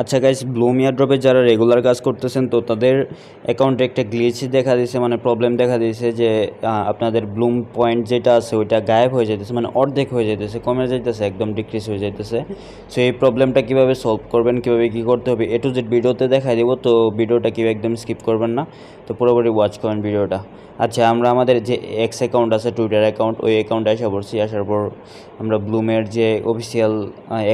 আচ্ছা guys Bloom ইয়ার ড্রপে যারা regular কাজ করতেছেন, তো তাদের অ্যাকাউন্টে একটা গ্লিচ দেখা দিয়েছে মানে প্রবলেম দেখা দিয়েছে যে আপনাদের ব্লুম পয়েন্ট যেটা আছে, ওইটা গায়েব হয়ে যেতেছে মানে অর্ধেক হয়ে যেতেছে কমে যাইতেছে, একদম ডিক্রিজ হয়ে যাইতেছে। সো এই প্রবলেমটা কীভাবে সলভ করবেন, কীভাবে কী করতে হবে এ টু জেড ভিডিওতে দেখাই দেবো, তো ভিডিওটা কেউ একদম স্কিপ করবেন না। তো পুরোপুরি ওয়াচ করেন ভিডিওটা। আচ্ছা আমরা আমাদের যে এক্স অ্যাকাউন্ট আছে টুইটার অ্যাকাউন্ট ওই অ্যাকাউন্টে আসা পড়ছি, আসার পর আমরা ব্লুমের যে অফিসিয়াল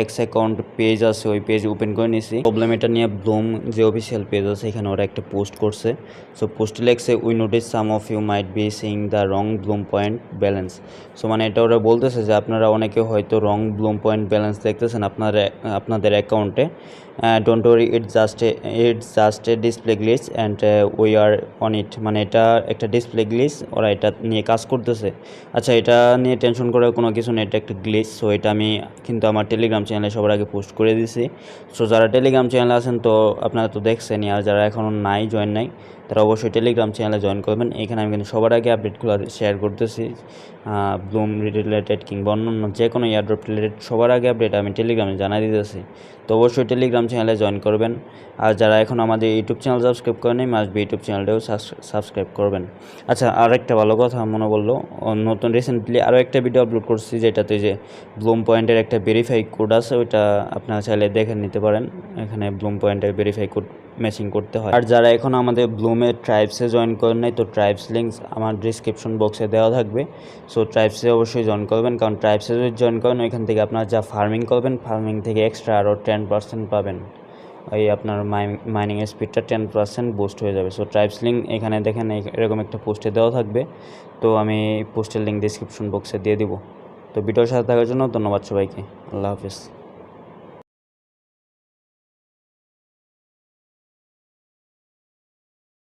এক্স অ্যাকাউন্ট পেজ আছে, ওই পেজ ওপেন করে নিয়েছি প্রবলেম এটা নিয়ে ব্লুম যে অফিসিয়াল পেজ আছে, এখানে ওরা একটা পোস্ট করছে। সো পোস্টে লেখছে we notice some of you might be seeing the wrong bloom point balance so মানে এটা ওরা বলতেছে যে, আপনারা অনেকে হয়তো রং ব্লুম পয়েন্ট ব্যালেন্স দেখতেছেন আপনার, আপনাদের অ্যাকাউন্টে don't worry it just it just a display glitch and we are on it মানে এটা একটা ডিসপ্লে গ্লিচ ওরা এটা নিয়ে কাজ করতেছে। আচ্ছা এটা নিয়ে টেনশন করার কোনো কিছু নেই, এটা একটা গ্লিচ সো এটা আমি কিন্তু আমার টেলিগ্রাম চ্যানেলে সবার আগে পোস্ট করে দিছি। সো যারা টেলিগ্রাম চ্যানেলে আছেন তো আপনারা তো দেখছেনই, আর যারা এখনও নাই জয়েন নাই, তারা অবশ্যই টেলিগ্রাম চ্যানেলে জয়েন করবেন। এখানে আমি কিন্তু সবার আগে আপডেটগুলো শেয়ার করতেছি। ব্লুম রিলেটেড কিংবা অন্যান্য যে কোনো এয়ারড্রপ রিলেটেড সবার আগে আপডেট আমি টেলিগ্রামে জানাই দিতেছি। তো অবশ্যই টেলিগ্রাম চ্যানেলে জয়েন করবেন। আর যারা এখন আমাদের ইউটিউব চ্যানেল সাবস্ক্রাইব করেনি মাস্ট বি ইউটিউব চ্যানেলটাও সাবস্ক্রাইব করবেন। আচ্ছা আর একটা ভালো কথা মনে বলল নতুন রিসেন্টলি আরও একটা ভিডিও আপলোড করছি, যেটাতে যে ব্লুম পয়েন্টের একটা ভেরিফাই কোড আছে, ওইটা আপনারা চাইলে দেখে নিতে পারেন। এখানে ব্লুম পয়েন্টের ভেরিফাই কোড ম্যাচিং করতে হয়। আর যারা এখন আমাদের ব্লুমের ট্রাইবসে জয়েন করেন নাই, তো ট্রাইবস লিঙ্কস আমার ডিসক্রিপশন বক্সে দেওয়া থাকবে। সো ট্রাইবসে অবশ্যই জয়েন করবেন, কারণ ট্রাইবসে যদি জয়েন করেন, ওইখান থেকে আপনারা যা ফার্মিং করবেন ফার্মিং থেকে এক্সট্রা আরও টেন পার্সেন্ট পাবেন। ওই আপনার মাইনিং স্পিডটা টেন পার্সেন্ট বুস্ট হয়ে যাবে। সো ট্রাইবস লিঙ্ক এখানে দেখেন এরকম একটা পোস্টে দেওয়া থাকবে। তো আমি পোস্টের লিঙ্ক ডিসক্রিপশন বক্সে দিয়ে দিব। তো ভিডিওর সাথে থাকার জন্য ধন্যবাদ সবাইকে। আল্লাহ হাফিজ।